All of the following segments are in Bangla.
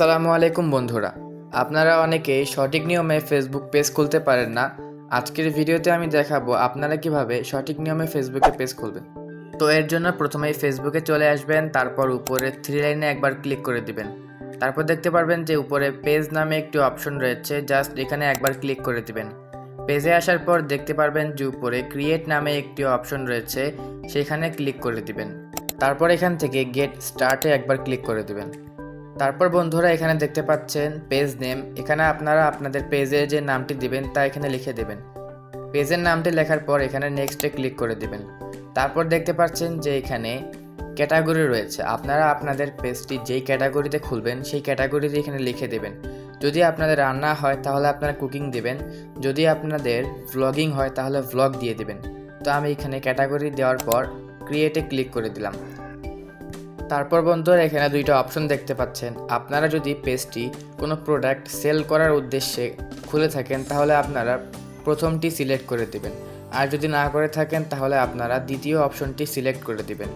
আসসালামু আলাইকুম বন্ধুরা। আপনারা অনেকেই সঠিক নিয়মে ফেসবুক পেজ খুলতে পারেন না। আজকের ভিডিওতে আমি দেখাবো আপনারা কীভাবে সঠিক নিয়মে ফেসবুকে পেজ খুলবেন। তো এর জন্য প্রথমেই ফেসবুকে চলে আসবেন, তারপর উপরে থ্রি লাইনে একবার ক্লিক করে দিবেন। তারপর দেখতে পারবেন যে উপরে পেজ নামে একটি অপশন রয়েছে জাস্ট এখানে একবার ক্লিক করে দিবেন। পেজে আসার পর দেখতে পারবেন যে উপরে ক্রিয়েট নামে একটি অপশন রয়েছে, সেখানে ক্লিক করে দিবেন। তারপর এখান থেকে গেট স্টার্টে একবার ক্লিক করে দিবেন। তারপর বন্ধুরা এখানে দেখতে পাচ্ছেন পেজ নেম এখানে আপনারা আপনাদের পেজে যে নামটি দিবেন, তা এখানে লিখে দেবেন। পেজের নামটি লেখার পর এখানে নেক্সটে ক্লিক করে দেবেন। তারপর দেখতে পাচ্ছেন যে এখানে ক্যাটাগরি রয়েছে। আপনারা আপনাদের পেজটি যেই ক্যাটাগরিতে খুলবেন, সেই ক্যাটাগরিতে এখানে লিখে দেবেন। যদি আপনাদের রান্না হয়, তাহলে আপনারা কুকিং দেবেন। যদি আপনাদের ভ্লগিং হয়, তাহলে ভ্লগ দিয়ে দেবেন। তো আমি এখানে ক্যাটাগরি দেওয়ার পর ক্রিয়েটে ক্লিক করে দিলাম। তারপর বন্ধুরা এখানে দুইটা অপশন দেখতে পাচ্ছেন। আপনারা যদি পেজটি কোনো প্রোডাক্ট সেল করার উদ্দেশ্যে খুলে থাকেন, তাহলে আপনারা প্রথমটি সিলেক্ট করে দিবেন। আর যদি না করে থাকেন, তাহলে আপনারা দ্বিতীয় অপশনটি সিলেক্ট করে দিবেন।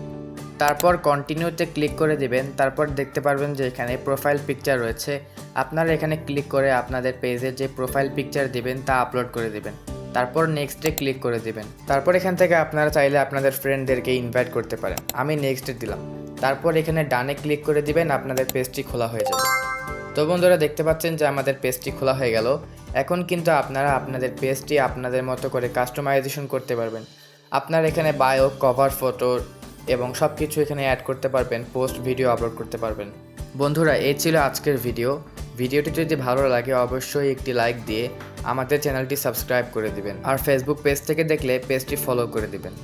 তারপর কন্টিনিউতে ক্লিক করে দিবেন। তারপর দেখতে পারবেন যে এখানে প্রোফাইল পিকচার রয়েছে। আপনারা এখানে ক্লিক করে আপনাদের পেজে যে প্রোফাইল পিকচার দিবেন, তা আপলোড করে দিবেন। তারপর নেক্সটে ক্লিক করে দিবেন। তারপর এখান থেকে আপনারা চাইলে আপনাদের ফ্রেন্ডদেরকে ইনভাইট করতে পারেন। আমি নেক্সটে দিলাম। তারপর এখানে ডানে ক্লিক করে দিবেন, আপনাদের পেজটি খোলা হয়ে যাবে। তো বন্ধুরা, দেখতে পাচ্ছেন যে আমাদের পেজটি খোলা হয়ে গেল। এখন কিন্তু আপনারা আপনাদের পেজটি আপনাদের মতো করে কাস্টমাইজেশন করতে পারবেন। আপনার এখানে বায়ো কভার ফটো এবং সব কিছু এখানে অ্যাড করতে পারবেন পোস্ট ভিডিও আপলোড করতে পারবেন। বন্ধুরা, এই ছিল আজকের ভিডিও ভিডিওটি যদি ভালো লাগে, অবশ্যই একটি লাইক দিয়ে আমাদের চ্যানেলটি সাবস্ক্রাইব করে দিবেন। আর ফেসবুক পেজ থেকে দেখলে পেজটি ফলো করে দিবেন।